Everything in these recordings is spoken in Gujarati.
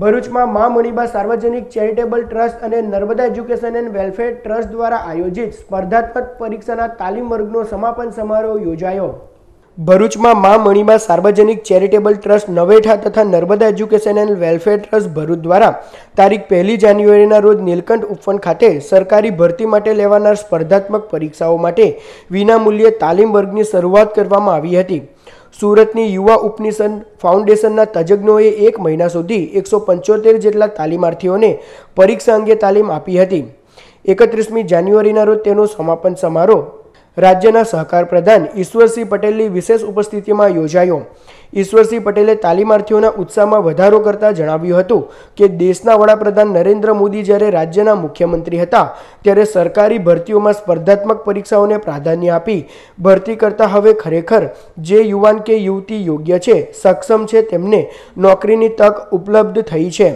ભરૂચમાં મા મુનિબા સાર્વજનિક ચેરિટેબલ ટ્રસ્ટ અને Narmada education and welfare trust દ્વારા આયોજિત સ્પર્ધાત્મક પરીક્ષાના તાલીમ વર્ગનો સમાપન સમારોહ યોજાયો. ભરૂચમાં મા મણિમાં સાર્વજનિક ચેરિટેબલ ટ્રસ્ટ નવેઠા તથા Narmada education and welfare trust Bharuch દ્વારા તારીખ પહેલી જાન્યુઆરીના રોજ નીલકંઠ ઉપવન ખાતે સરકારી ભરતી માટે લેવાનાર સ્પર્ધાત્મક પરીક્ષાઓ માટે વિનામૂલ્યે તાલીમ વર્ગની શરૂઆત કરવામાં આવી હતી. સુરતની યુવા ઉપનિષદ ફાઉન્ડેશનના તજજ્ઞોએ એક મહિના સુધી એકસો પંચોતેર જેટલા તાલીમાર્થીઓને પરીક્ષા અંગે તાલીમ આપી હતી. એકત્રીસમી જાન્યુઆરીના રોજ તેનો સમાપન સમારોહ રાજ્યના સહકાર પ્રધાન ઈશ્વરસિંહ પટેલની વિશેષ ઉપસ્થિતિમાં યોજાયો. ઈશ્વરસિંહ પટેલે તાલીમાર્થીઓના ઉત્સાહમાં વધારો કરતા જણાવ્યું હતું કે દેશના વડાપ્રધાન નરેન્દ્ર મોદી જ્યારે રાજ્યના મુખ્યમંત્રી હતા, ત્યારે સરકારી ભરતીઓમાં સ્પર્ધાત્મક પરીક્ષાઓને પ્રાધાન્ય આપી. ભરતી કરતા હવે ખરેખર જે યુવાન કે યુવતી યોગ્ય છે, સક્ષમ છે, તેમને નોકરીની તક ઉપલબ્ધ થઈ છે.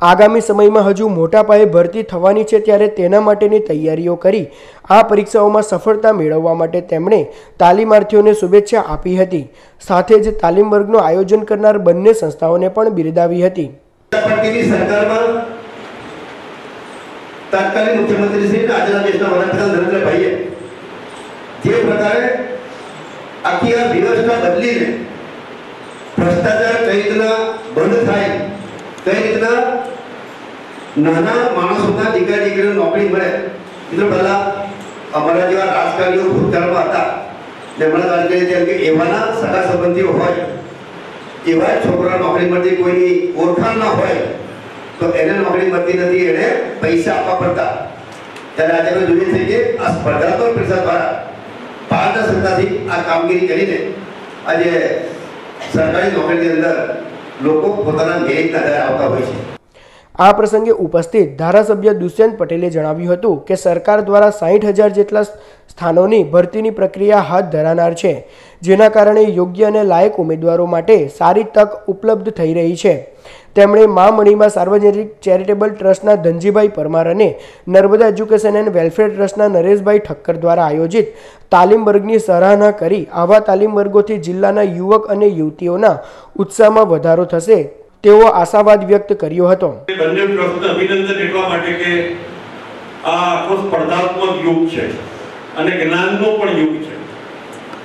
આગામી સમયમાં હજુ મોટા પાયે ભરતી થવાની છે ત્યારે તેના માટેની તૈયારીઓ કરી આ પરીક્ષાઓમાં સફળતા મેળવવા માટે તેમણે તાલીમાર્થીઓને શુભેચ્છા આપી હતી. સાથે જ તાલીમ વર્ગનું આયોજન કરનાર બંને સંસ્થાઓને પણ બિરદાવી હતી. તત્કાલીન મુખ્યમંત્રી શ્રી આજના દેશના વડાપ્રધાન નરેન્દ્રભાઈએ જે પ્રકારે આખી આ વ્યવસ્થા બદલીને ભ્રષ્ટાચાર કઈ રીતના બંધ થાય, કઈ રીતના નાના માણસોના દીકરા દીકરીઓ નોકરી મળે. એટલે પહેલા અમારા જેવા રાજકારણીઓ ભૂતકાળમાં હતા. મને લાગે છે કે એવાના સગા સંબંધીઓ હોય, એવા છોકરા નોકરી મળતી કોઈની ઓળખાણ ના હોય, તો એને નોકરી મળતી નથી, એને પૈસા આપવા પડતા. ત્યારે આજે આપણે જોઈએ છે કે આ સ્પર્ધાત્મક પરીક્ષા દ્વારા પારદર્શકતાથી આ કામગીરી કરીને આજે સરકારી નોકરીની અંદર લોકો પોતાના મેરિટના આધારે આવતા હોય છે. આ પ્રસંગે ઉપસ્થિત ધારાસભ્ય દુષ્યંત પટેલે જણાવ્યું હતું કે સરકાર દ્વારા સાહીઠ હજાર જેટલા સ્થાનોની ભરતીની પ્રક્રિયા હાથ ધરાનાર છે, જેના કારણે યોગ્ય અને લાયક ઉમેદવારો માટે સારી તક ઉપલબ્ધ થઈ રહી છે. તેમણે મા મણીમાં સાર્વજનિક ચેરિટેબલ ટ્રસ્ટના ધનજીભાઈ પરમાર અને નર્મદા એજ્યુકેશન એન્ડ વેલફેર ટ્રસ્ટના નરેશભાઈ ઠક્કર દ્વારા આયોજિત તાલીમ વર્ગની સરાહના કરી આવા તાલીમ વર્ગોથી જિલ્લાના યુવક અને યુવતીઓના ઉત્સાહમાં વધારો થશે. તેવો આશાવાદ વ્યક્ત કર્યો હતો. બંને ટ્રસ્ટને અભિનંદન એટલા માટે કે આ આખો સ્પર્ધાત્મક યુગ છે અને જ્ઞાનનો પણ યુગ છે.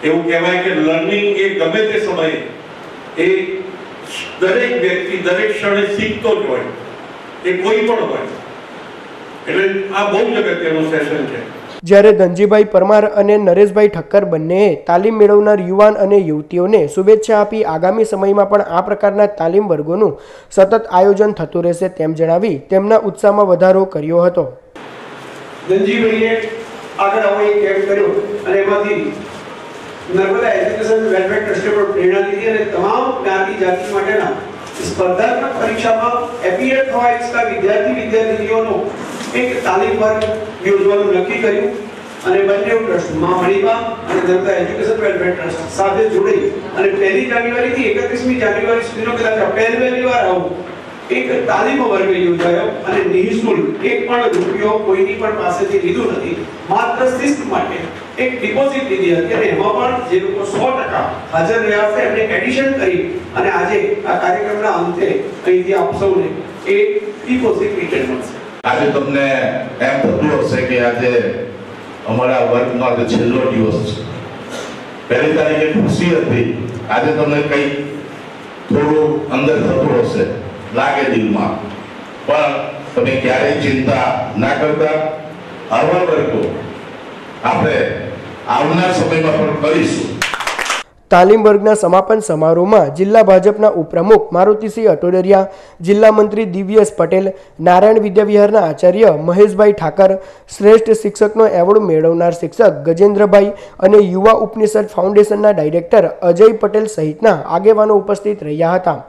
એવું કહેવાય કે લર્નિંગ એ ગમે તે સમયે એ દરેક વ્યક્તિ દરેક ક્ષણે શીખતો જ હોય, એ કોઈ પણ હોય. એટલે આ બહુ જ અગત્યનું સેશન છે. જ્યારે ધનજીભાઈ પરમાર અને નરેશભાઈ ઠક્કર બંનેએ તાલીમ મેળવનાર યુવાન અને યુવતીઓને શુભેચ્છા આપી આગામી સમયમાં પણ આ પ્રકારના તાલીમ વર્ગોનું સતત આયોજન થતું રહેશે તેમ જણાવી તેમના ઉત્સાહમાં વધારો કર્યો હતો. નર્મદા એજ્યુકેશન વેલફેર ટ્રસ્ટે પણ પ્રેરણા લીધી અને તમામ જ્ઞાતિ જાતિ માટેના સ્પર્ધાત્મક પરીક્ષામાં એપીએડ થવા ઇચ્છતા વિદ્યાર્થી વિદ્યાર્થીનીઓનો એક તાલીમ વર્ગ યોજવાનું નક્કી કર્યું અને બંને ટ્રસ્ટમાં મણિબા અને જનતા એજ્યુકેશન વેલફેર ટ્રસ્ટ સાથે જોડાઈ અને પહેલી જાન્યુઆરી થી એકત્રીસમી જાન્યુઆરી સુધીનો કદાચ પહેલી વાર આવું. એક તાલીમ વર્ગ યોજાયો અને નિઃશુલ્ક એક પણ રૂપિયો કોઈની પણ પાસેથી લીધું નથી. માત્ર શિસ્ત માટે એક ડિપોઝિટ લીધી હતી અને એમાં પણ જે લોકો સો ટકા હાજર રહ્યા છે, એમને એડિશન કરી અને આજે આ કાર્યક્રમના અંતે અહીંથી આપ સૌને એ ડિપોઝિટ રિટર્ન મળશે. આજે તમને એમ થતું હશે કે આજે અમારા વર્ગમાં આજે છેલ્લો દિવસ છે. પહેલી તારીખે ખુશી હતી. આજે તમને કંઈ થોડું અંદર થતું હશે, લાગે દિલમાં. પણ તમે ક્યારેય ચિંતા ના કરતા. આવા વર્ગો આપણે આવનાર સમયમાં પણ કરીશું. તાલીમ વર્ગના સમાપન સમારોહમાં જિલ્લા ભાજપના ઉપપ્રમુખ મારુતિસિંહ અટોડરિયા, જિલ્લા મંત્રી દિવ્યેશ પટેલ, નારાયણ વિદ્યાવિહારના આચાર્ય મહેશભાઈ ઠાકર, શ્રેષ્ઠ શિક્ષકનો એવોર્ડ મેળવનાર શિક્ષક ગજેન્દ્રભાઈ અને યુવા ઉપનિષદ ફાઉન્ડેશનના ડાયરેક્ટર અજય પટેલ સહિતના આગેવાનો ઉપસ્થિત રહ્યા હતા.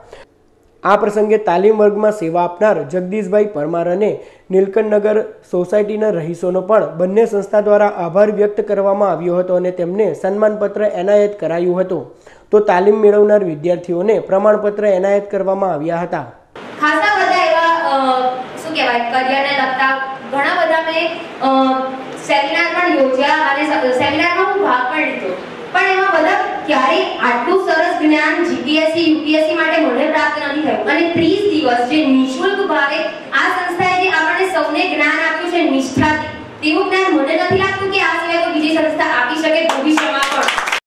આ પ્રસંગે તાલીમ વર્ગમાં સેવા આપનાર જગદીશભાઈ પરમાર અને નીલકંઠનગર સોસાયટીના રહીશોનો પણ બંને સંસ્થા દ્વારા આભાર વ્યક્ત કરવામાં આવ્યો હતો અને તેમને સન્માનપત્ર એનાયત કરાયું હતું. તો તાલીમ મેળવનાર વિદ્યાર્થીઓને પ્રમાણપત્ર એનાયત કરવામાં આવ્યા હતા. ખાસા બધા એવા શું કહેવાય, કરિયરને લગતા ઘણા બધા મેં સેમિનાર પણ યોજ્યા અને સેમિનારમાં હું ભાગ પણ લીધો. પણ એમાં બધા ક્યારેય આટલું જ્ઞાન જીપીએસસી યુપીએસસી માટે મને પ્રાપ્ત નથી થયું. અને 30 દિવસ જે નિશુલ્ક ભાવે આ સંસ્થાએ જે આપણને સૌને જ્ઞાન આપ્યું છે નિષ્ઠાથી, તેવું જ્ઞાન મને નથી લાગતું કે આ સિવાય કોઈ બીજી સંસ્થા આપી શકે ભવિષ્ય